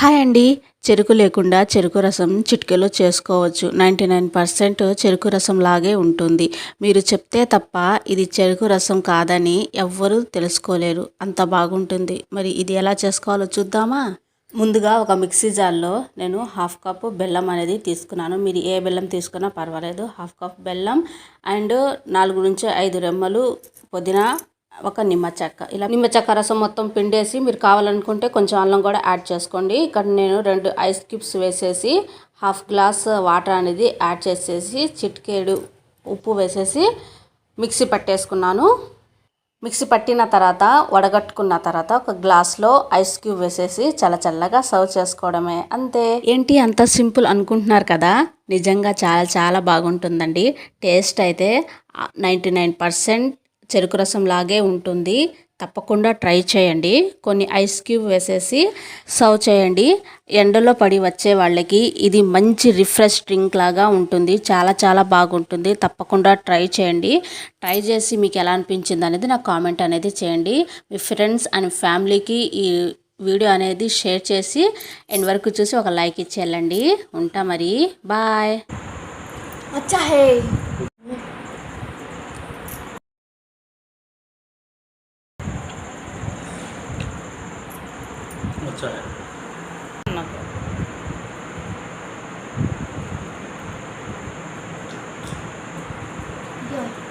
Hi అండి. చెరుకు లేకుండా చెరుకు రసం చిటికెలో చేసుకోవచ్చు. నైంటీ నైన్ పర్సెంట్ చెరుకు రసం లాగే ఉంటుంది. మీరు చెప్తే తప్ప ఇది చెరుకు రసం కాదని ఎవ్వరూ తెలుసుకోలేరు. అంత బాగుంటుంది. మరి ఇది ఎలా చేసుకోవాలో చూద్దామా? ముందుగా ఒక మిక్సీ జార్లో నేను హాఫ్ కప్ బెల్లం అనేది తీసుకున్నాను. మీరు ఏ బెల్లం తీసుకున్నా పర్వాలేదు. హాఫ్ కప్ బెల్లం అండ్ నాలుగు నుంచి ఐదు రెమ్మలు పుదీనా ఒక నిమ్మ చెక్క ఇలా నిమ్మ చెక్క రసం మొత్తం పిండేసి మీరు కావాలనుకుంటే కొంచెం అల్లం కూడా యాడ్ చేసుకోండి. ఇక్కడ నేను రెండు ఐస్ క్యూబ్స్ వేసేసి హాఫ్ గ్లాస్ వాటర్ అనేది యాడ్ చేసేసి చిటికేడు ఉప్పు వేసేసి మిక్సీ పట్టేసుకున్నాను. మిక్సీ పట్టిన తర్వాత వడగట్టుకున్న తర్వాత ఒక గ్లాస్లో ఐస్ క్యూబ్ వేసేసి చల్లచల్లగా సర్వ్ చేసుకోవడమే. అంతే. ఏంటి అంత సింపుల్ అనుకుంటున్నారు కదా? నిజంగా చాలా చాలా బాగుంటుందండి. టేస్ట్ అయితే నైంటీ నైన్ పర్సెంట్ చెరుకు రసం లాగే ఉంటుంది. తప్పకుండా ట్రై చేయండి. కొన్ని ఐస్ క్యూబ్ వేసేసి సర్వ్ చేయండి. ఎండలో పడి వచ్చే వాళ్ళకి ఇది మంచి రిఫ్రెష్ డ్రింక్ లాగా ఉంటుంది. చాలా చాలా బాగుంటుంది. తప్పకుండా ట్రై చేయండి. ట్రై చేసి మీకు ఎలా అనిపించింది అనేది నాకు కామెంట్ అనేది చేయండి. మీ ఫ్రెండ్స్ అండ్ ఫ్యామిలీకి ఈ వీడియో అనేది షేర్ చేసి ఎండ్ వరకు చూసి ఒక లైక్ ఇచ్చేయాలండి. ఉంటా మరి. బాయ్. खर्चा है Yeah.